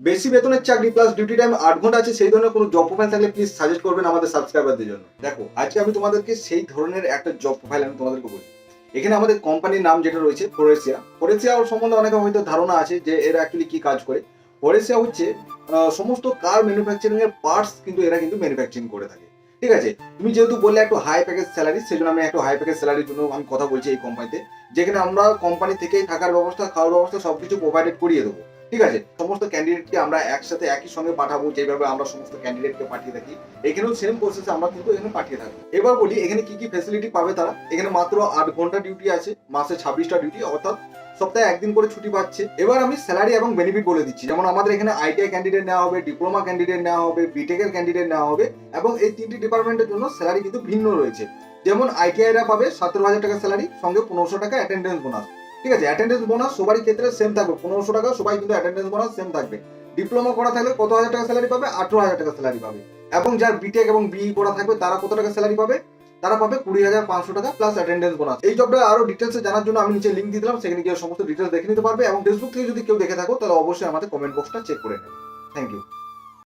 বেশি বেতনের চাকরি প্লাস ডিউটি টাইম আট ঘণ্টা আছে, সেই ধরনের কোনো জব প্রোফাইল থাকলে প্লিজ সাজেস্ট করবেন আমাদের সাবস্ক্রাইবারদের জন্য। দেখো, আজকে আমি তোমাদেরকে সেই ধরনের একটা জব প্রোফাইল আমি তোমাদেরকে বলি। এখানে আমাদের কোম্পানির নাম যেটা রয়েছে ফোরেসিয়া ফোরেসিয়া সম্বন্ধে অনেকের হয়তো ধারণা আছে যে এরা অ্যাকচুয়ালি কি কাজ করে। ফোরেসিয়া হচ্ছে সমস্ত কার ম্যানুফ্যাকচারিং এর পার্টস কিন্তু এরা কিন্তু ম্যানুফ্যাকচারিং করে থাকে। ঠিক আছে? তুমি যেহেতু বললে একটু হাই প্যাকেজ স্যালারি সেই জন্য আমি একটু হাই প্যাকেজ স্যালারির জন্য আমি কথা বলছি এই কোম্পানিতে যেখানে আমরা কোম্পানি থেকেই থাকার ব্যবস্থা, খাওয়ার ব্যবস্থা সবকিছু প্রোভাইডেড করিয়ে দেবো। ঠিক আছে? সমস্ত ক্যান্ডিডেটকে আমরা একসাথে একই সঙ্গে পাঠাবো, যেভাবে আমরা সমস্ত ক্যান্ডিডেটকে পাঠিয়ে থাকি। এখানেও সেম প্রসেসে আমরা কিন্তু এখানে পাঠিয়ে থাকব এবার বলি, এখানে কি কি ফেসিলিটি পাবে তারা? এখানে মাত্র আট ঘণ্টা ডিউটি আছে, মাসে ছাব্বিশটা ডিউটি অর্থাৎ সপ্তাহে একদিন করে ছুটি পাচ্ছে। এবার আমি স্যালারি এবং বেনিফিট বলে দিচ্ছি। যেমন আমাদের এখানে আইটিআই ক্যান্ডিডেট নেওয়া হবে ডিপ্লোমা ক্যান্ডিডেট নেওয়া হবে বিটেকের ক্যান্ডিডেট নেওয়া হবে, এবং এই তিনটি ডিপার্টমেন্টের জন্য স্যালারি কিন্তু ভিন্ন রয়েছে। যেমন আইটিআইরা পাবে সতেরো হাজার টাকা স্যালারি সঙ্গে পনেরোশো টাকা অ্যাটেন্ডেন্স বোনাস ঠিক আছে অ্যাটেন্ডেন্স বোনাস সবারই ক্ষেত্রে সেম থাকবে, পনেরোশো টাকা সবাই কিন্তু অ্যাটেন্ডেন্স বোনাস সেম থাকবে। ডিপ্লোমা করা থাকলে কত হাজার টাকা স্যালারি পাবে? আঠেরো হাজার টাকা স্যালারি পাবে। এবং যার বিটেক এবং বিই করা থাকবে, তারা কত টাকা স্যালারি পাবে? তারা পাবে কুড়ি হাজার পাঁচশো টাকা প্লাস অ্যাটেন্ডেন্স বোনাস এই জবটা আরও ডিটেলসে জানার জন্য আমি নিচে লিঙ্ক দিলাম, সেখানে গিয়ে সমস্ত ডিটেলস দেখে নিতে পারবে এবং ফেসবুক থেকে যদি কেউ দেখে থাকো, তাহলে অবশ্যই আমাদের কমেন্ট বক্সটা চেক করে নেবে। Thank you